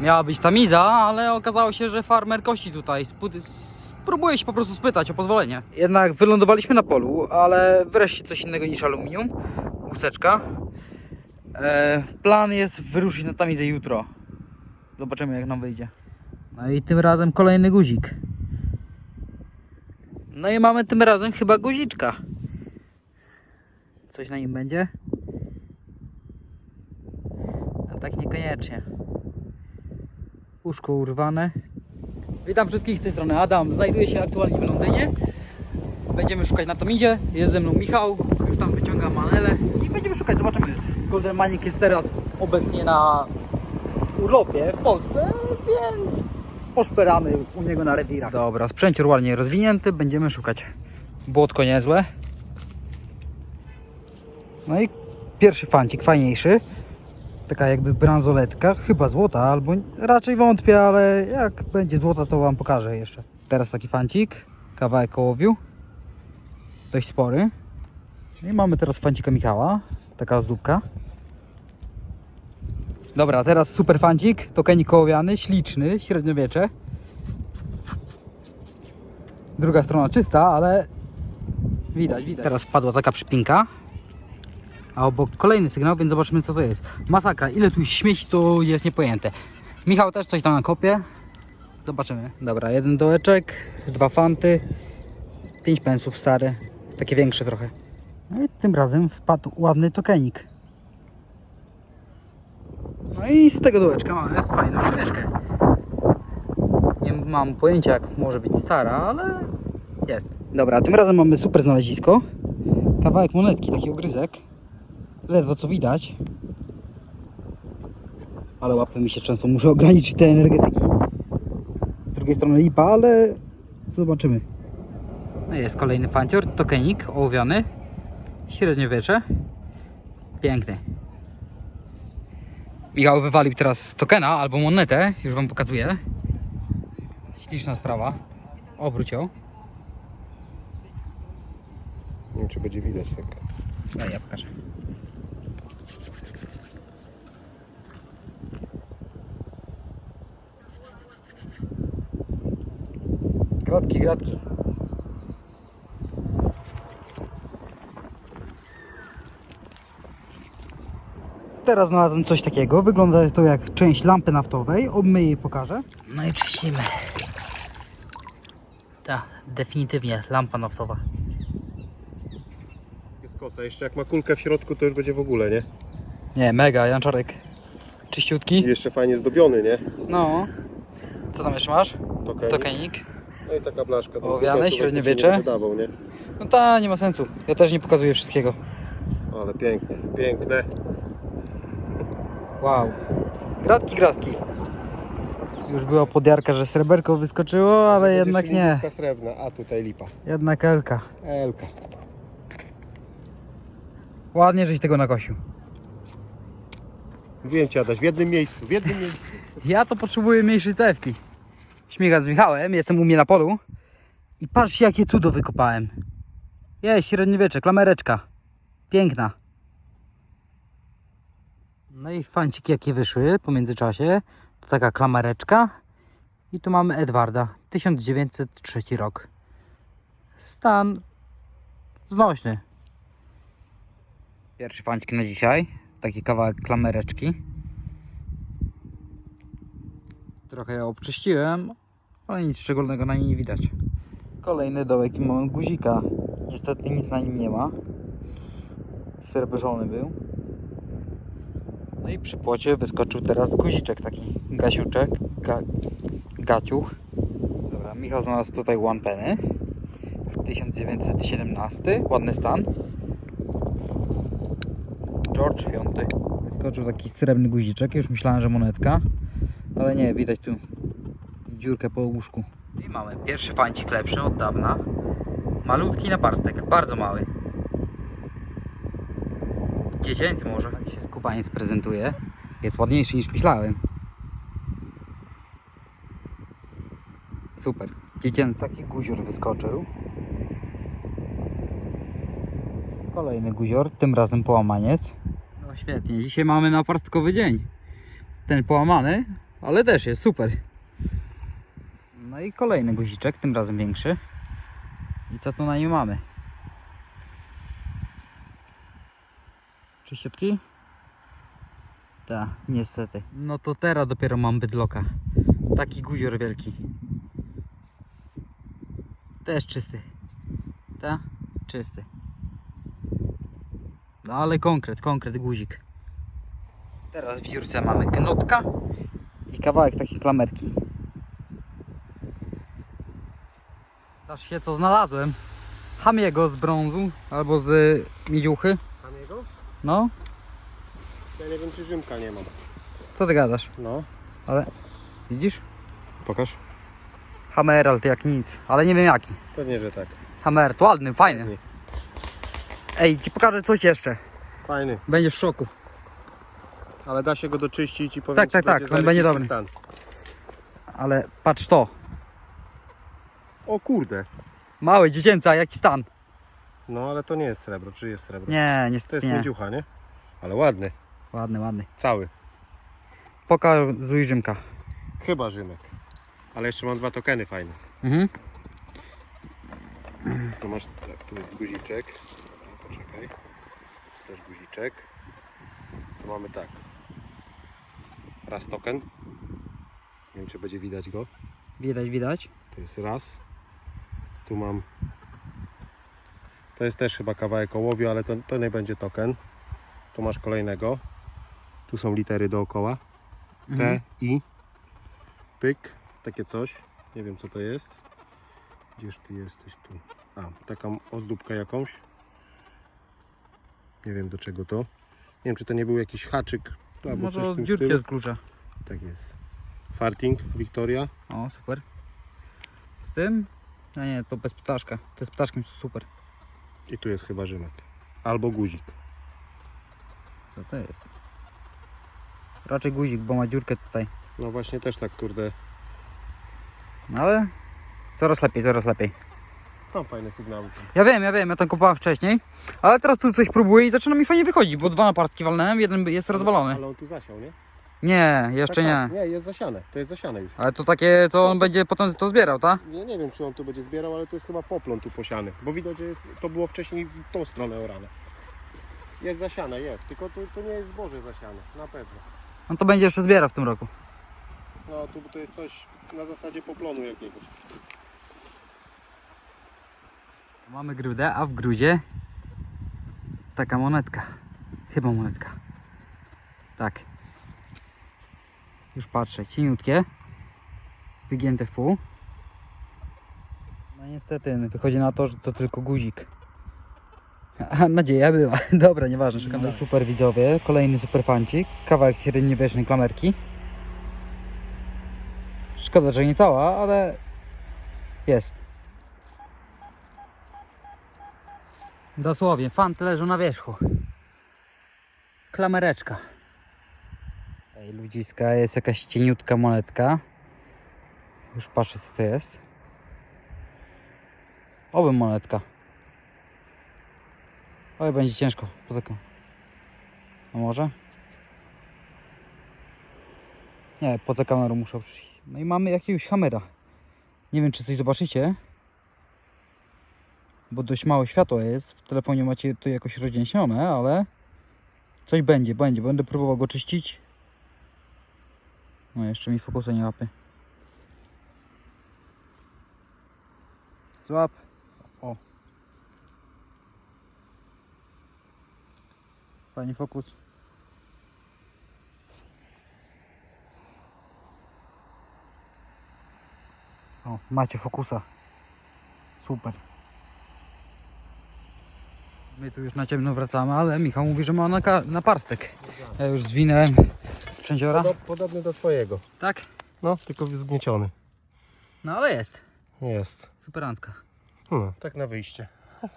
Miała być tamiza, ale okazało się, że farmer kości tutaj. Spróbuję się po prostu spytać o pozwolenie. Jednak wylądowaliśmy na polu, ale wreszcie coś innego niż aluminium. Łuseczka. E, plan jest wyruszyć na tamizę jutro. Zobaczymy jak nam wyjdzie. No i tym razem kolejny guzik. No i mamy tym razem chyba guziczka. Coś na nim będzie? A tak niekoniecznie. Uszko urwane. Witam wszystkich z tej strony Adam. Znajduję się aktualnie w Londynie. Będziemy szukać na Tomidzie. Jest ze mną Michał. Już tam wyciąga manele. I będziemy szukać. Zobaczymy. Golden Manik jest teraz obecnie na urlopie w Polsce, więc poszperamy u niego na rewirach. Dobra, sprzęcior ładnie rozwinięty. Będziemy szukać. Błotko niezłe. No i pierwszy fancik, fajniejszy. Taka jakby bransoletka, chyba złota, albo raczej wątpię, ale jak będzie złota, to Wam pokażę jeszcze. Teraz taki fancik, kawałek ołowiu, dość spory. No I mamy teraz fancika Michała, taka ozdóbka. Dobra, teraz super fancik, tokenik kołowiany, śliczny, średniowiecze. Druga strona czysta, ale widać, widać. Teraz wpadła taka przypinka. A obok kolejny sygnał, więc zobaczymy co to jest. Masakra, ile tu śmieci to jest niepojęte. Michał też coś tam nakopie. Zobaczymy. Dobra, jeden dołeczek, dwa fanty, pięć pensów stare, takie większe trochę. No i tym razem wpadł ładny tokenik. No i z tego dołeczka mamy fajną szyszkę. Nie mam pojęcia jak może być stara, ale jest. Dobra, tym razem mamy super znalezisko. Kawałek monetki, taki ogryzek. Ledwo co widać. Ale łapy mi się często muszę ograniczyć te energetyki. Z drugiej strony lipa, ale zobaczymy. No jest kolejny fancior, tokenik ołowiony. Średniowiecze. Piękny. Michał wywalił teraz tokena albo monetę, już wam pokazuję. Śliczna sprawa. Obróć ją. Nie wiem, czy będzie widać tak. Daj, ja pokażę. Gratki, gratki. Teraz znalazłem coś takiego. Wygląda to jak część lampy naftowej. Obmyję i pokażę. No i czyścimy. Ta, definitywnie lampa naftowa. Jest kosa. Jeszcze jak ma kulkę w środku, to już będzie w ogóle, nie? Nie, mega, Janczarek. I Czyściutki. jeszcze fajnie zdobiony, nie? No. Co tam jeszcze masz? Tokenik. Tokenik. No i taka blaszka. tam średniowiecze. to ci nie Wydawał, nie? No ta, nie ma sensu. Ja też nie pokazuję wszystkiego. Ale pięknie, piękne. Wow. Gratki, gratki. Już była podjarka, że sreberko wyskoczyło, ale jednak nie. Silnikówka srebrna, a tutaj lipa. Jednak Elka. Elka. Ładnie, żeś tego nakosił. Wiem Ci Adaś, w jednym miejscu, w jednym miejscu. Ja to potrzebuję mniejszej cewki. Śmiga z Michałem, jestem u mnie na polu. I patrzcie jakie cudo wykopałem. Jest, średniowiecze, klamereczka. Piękna. No i fanciki jakie wyszły po międzyczasie. To taka klamereczka. I tu mamy Edwarda. 1903 rok. Stan znośny. Pierwszy fancik na dzisiaj. Taki kawałek klamereczki. Trochę ją obczyściłem, ale nic szczególnego na niej nie widać. Kolejny dołek i guzika. Niestety nic na nim nie ma. Sreberzony był. No i przy płocie wyskoczył teraz guziczek taki gasiuczek, ga, gaciuch. Dobra, Michał znalazł tutaj one penny. 1917, ładny stan. George V. Wyskoczył taki srebrny guziczek, już myślałem, że monetka. Ale nie, widać tu dziurkę po łóżku. I mamy pierwszy fancik lepszy od dawna. Malutki naparstek, bardzo mały. Dziecięcy może. Jak się skubaniec prezentuje. Jest ładniejszy niż myślałem. Super. Dziecięcy. Taki guzior wyskoczył. Kolejny guzior, tym razem połamaniec. No świetnie, dzisiaj mamy naparstkowy dzień. Ten połamany ale też jest super. No i kolejny guziczek, tym razem większy. I co tu na nim mamy? Czyściutki? Tak, niestety. No to teraz dopiero mam bydloka. Taki guzior wielki. Też czysty. Tak? Czysty. No ale konkret, konkret guzik. Teraz w dziurce mamy knutka i kawałek takiej klamerki. Dasz się co znalazłem. Hamiego z brązu albo z miedziuchy. Tam jego? No, Ja nie wiem czy Rzymka nie mam. co ty gadasz? No. Ale widzisz? Pokaż. Hamerald jak nic, ale nie wiem jaki. Pewnie, że tak. Hammer, to ładny, fajny. Ładnie. Ej, ci pokażę coś jeszcze. Fajny. Będziesz w szoku. Ale da się go doczyścić i powiem Tak, ci, tak, tak, on będzie dobry. Stan. Ale patrz to. O kurde. Mały, dziecięca, jaki stan. No ale to nie jest srebro, czy jest srebro? Nie, To niestety jest nie. miedziucha, nie? Ale ładny. Ładny, ładny. Cały. Pokazuj Rzymka. Chyba Rzymek. Ale jeszcze mam dwa tokeny fajne. Mhm. Tu masz, tak, tu jest guziczek. Poczekaj. Też guziczek. Tu mamy tak. Raz token. Nie wiem czy będzie widać go. Widać, widać. To jest raz. Tu mam. To jest też chyba kawałek ołowiu, ale to, to nie będzie token. Tu masz kolejnego. Tu są litery dookoła. T, Mhm. I. Pyk. Takie coś. Nie wiem co to jest. Gdzież ty jesteś tu? A, taką ozdóbkę jakąś. Nie wiem do czego to. Nie wiem czy to nie był jakiś haczyk. Albo Może coś od tym dziurki stylu. od klucza. Tak jest. Farting, Victoria. O, super. Z tym? A nie, to bez ptaszka. To z ptaszkiem super. I tu jest chyba Rzymek. Albo guzik. Co to jest? Raczej guzik, bo ma dziurkę tutaj. No właśnie też tak kurde. No ale coraz lepiej, coraz lepiej. Tam fajne sygnały są. Ja wiem, ja wiem, ja tam kupowałem wcześniej, ale teraz tu coś próbuję i zaczyna mi fajnie wychodzić, bo dwa naparstki walnąłem, jeden jest rozwalony. Ale on tu zasiał, nie? Nie, jeszcze Tak, nie. tak. Nie, jest zasiane. To jest zasiane już. Ale to takie, co on będzie potem to zbierał, tak? Nie, nie wiem, czy on tu będzie zbierał, ale to jest chyba poplon tu posiany. Bo widać, że jest, to było wcześniej w tą stronę orane. Jest zasiane, jest. Tylko to, to nie jest zboże zasiane. Na pewno. On to będzie jeszcze zbierał w tym roku. No, tu to jest coś na zasadzie poplonu jakiegoś. Mamy grudę, a w grudzie taka monetka. Chyba monetka. Tak. Już patrzę, cieniutkie. Wygięte w pół. No niestety, wychodzi na to, że to tylko guzik. A nadzieja była. Dobra, nieważne, szukamy No. super widzowie. Kolejny super fancik. Kawałek średniowiecznej klamerki. Szkoda, że nie cała, ale jest. Dosłownie, fanty leżą na wierzchu. Klamereczka. Ej, ludziska, jest jakaś cieniutka monetka. Już patrzę co to jest. Oby monetka. Oj, będzie ciężko. Pozyka. A może? Nie, poza kamerą muszę przyjść. No i mamy jakiegoś hamera. Nie wiem, czy coś zobaczycie bo dość małe światło jest. W telefonie macie to jakoś rozdzielone, ale coś będzie, będzie. Będę próbował go czyścić. No jeszcze mi fokusu nie łapie. Złap. O. Fajnie fokus. O, macie fokusa. Super. My tu już na ciemno wracamy, ale Michał mówi, że ma na, na parstek. Ja już zwinąłem sprzęciora. Podo- podobny do twojego. Tak? No, tylko zgnieciony. No ale jest. Jest. Superancka. No, tak na wyjście.